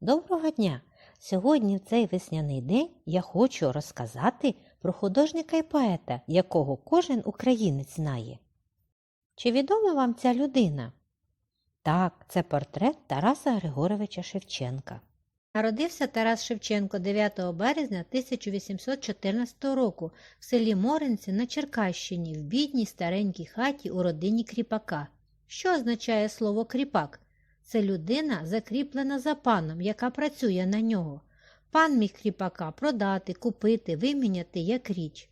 Доброго дня! Сьогодні в цей весняний день я хочу розказати про художника і поета, якого кожен українець знає. Чи відома вам ця людина? Так, це портрет Тараса Григоровича Шевченка. Народився Тарас Шевченко 9 березня 1814 року в селі Моринці на Черкащині в бідній старенькій хаті у родині кріпака. Що означає слово кріпак? Це людина, закріплена за паном, яка працює на нього. Пан міг кріпака продати, купити, виміняти як річ.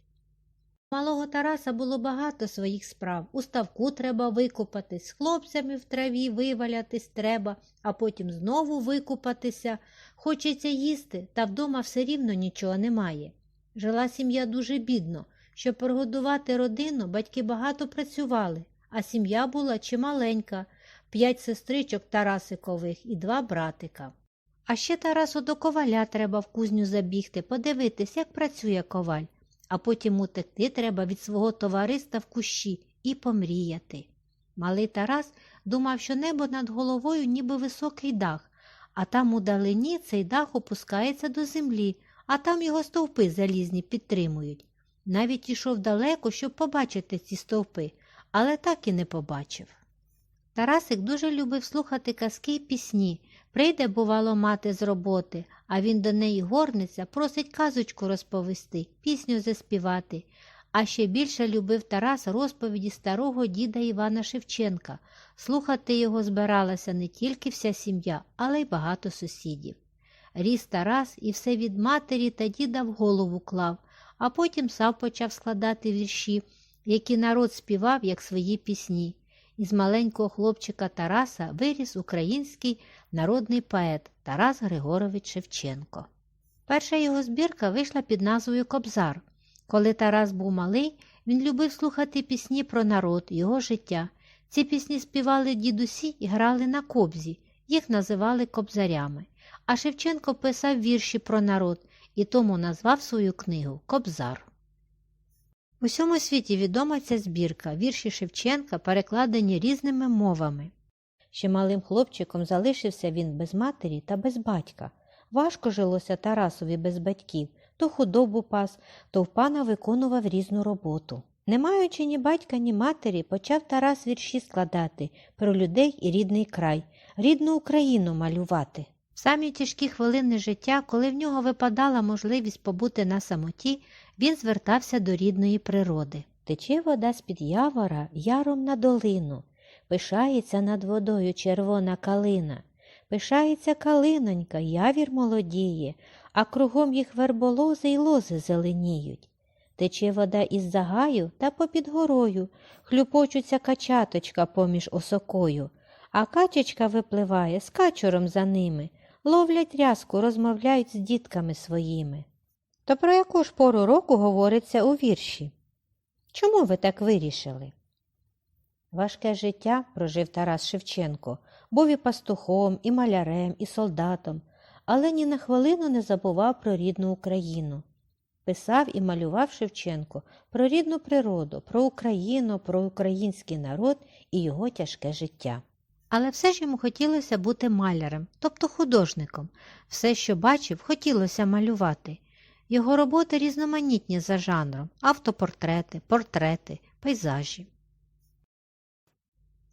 У Малого Тараса було багато своїх справ. У ставку треба викупатись, хлопцями в траві вивалятись треба, а потім знову викупатися. Хочеться їсти, та вдома все рівно нічого немає. Жила сім'я дуже бідно. Щоб прогодувати родину, батьки багато працювали, а сім'я була чималенька п'ять сестричок Тарасикових і два братика. А ще Тарасу до коваля треба в кузню забігти, подивитись, як працює коваль, а потім утекти треба від свого товариства в кущі і помріяти. Малий Тарас думав, що небо над головою ніби високий дах, а там у далині цей дах опускається до землі, а там його стовпи залізні підтримують. Навіть ішов далеко, щоб побачити ці стовпи, але так і не побачив. Тарасик дуже любив слухати казки й пісні. Прийде, бувало, мати з роботи, а він до неї горниться, просить казочку розповісти, пісню заспівати. А ще більше любив Тарас розповіді старого діда Івана Шевченка. Слухати його збиралася не тільки вся сім'я, але й багато сусідів. Ріс Тарас і все від матері та діда в голову клав, а потім сам почав складати вірші, які народ співав, як свої пісні. Із маленького хлопчика Тараса виріс український народний поет Тарас Григорович Шевченко. Перша його збірка вийшла під назвою Кобзар. Коли Тарас був малий, він любив слухати пісні про народ, його життя. Ці пісні співали дідусі і грали на кобзі, їх називали кобзарями. А Шевченко писав вірші про народ і тому назвав свою книгу Кобзар. У всьому світі відома ця збірка, вірші Шевченка перекладені різними мовами. Ще малим хлопчиком залишився він без матері та без батька. Важко жилося Тарасові без батьків, то худобу пас, то в пана виконував різну роботу. Не маючи ні батька, ні матері, почав Тарас вірші складати про людей і рідний край, рідну Україну малювати. В самі тяжкі хвилини життя, коли в нього випадала можливість побути на самоті, він звертався до рідної природи. Тече вода з-під явора яром на долину, пишається над водою червона калина, пишається калинонька, явір молодіє, а кругом їх верболози й лози зеленіють. Тече вода із загаю та попід горою, хлюпочуться качаточка поміж осокою, а качечка випливає з качуром за ними, ловлять рязку, розмовляють з дітками своїми. То про яку ж пору року говориться у вірші? Чому ви так вирішили? Важке життя прожив Тарас Шевченко, був і пастухом, і малярем, і солдатом, але ні на хвилину не забував про рідну Україну. Писав і малював Шевченко про рідну природу, про Україну, про український народ і його тяжке життя. Але все ж йому хотілося бути малярем, тобто художником. Все, що бачив, хотілося малювати. Його роботи різноманітні за жанром автопортрети, портрети, пейзажі.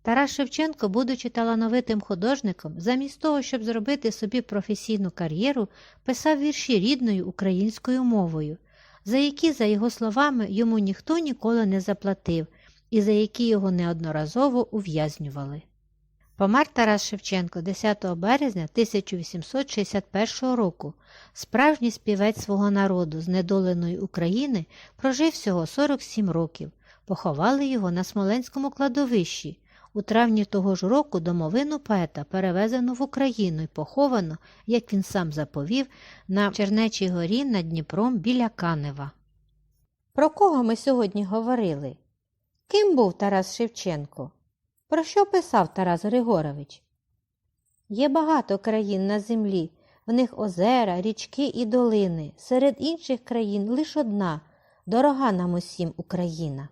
Тарас Шевченко, будучи талановитим художником, замість того, щоб зробити собі професійну кар'єру, писав вірші рідною українською мовою, за які, за його словами, йому ніхто ніколи не заплатив і за які його неодноразово ув'язнювали. Помер Тарас Шевченко 10 березня 1861 року. Справжній співець свого народу з недоленої України прожив всього 47 років. Поховали його на Смоленському кладовищі. У травні того ж року домовину поета перевезено в Україну і поховано, як він сам заповів, на Чернечій горі над Дніпром біля Канева. Про кого ми сьогодні говорили? Ким був Тарас Шевченко? Про що писав Тарас Григорович? Є багато країн на землі, в них озера, річки і долини. Серед інших країн лише одна дорога нам усім Україна.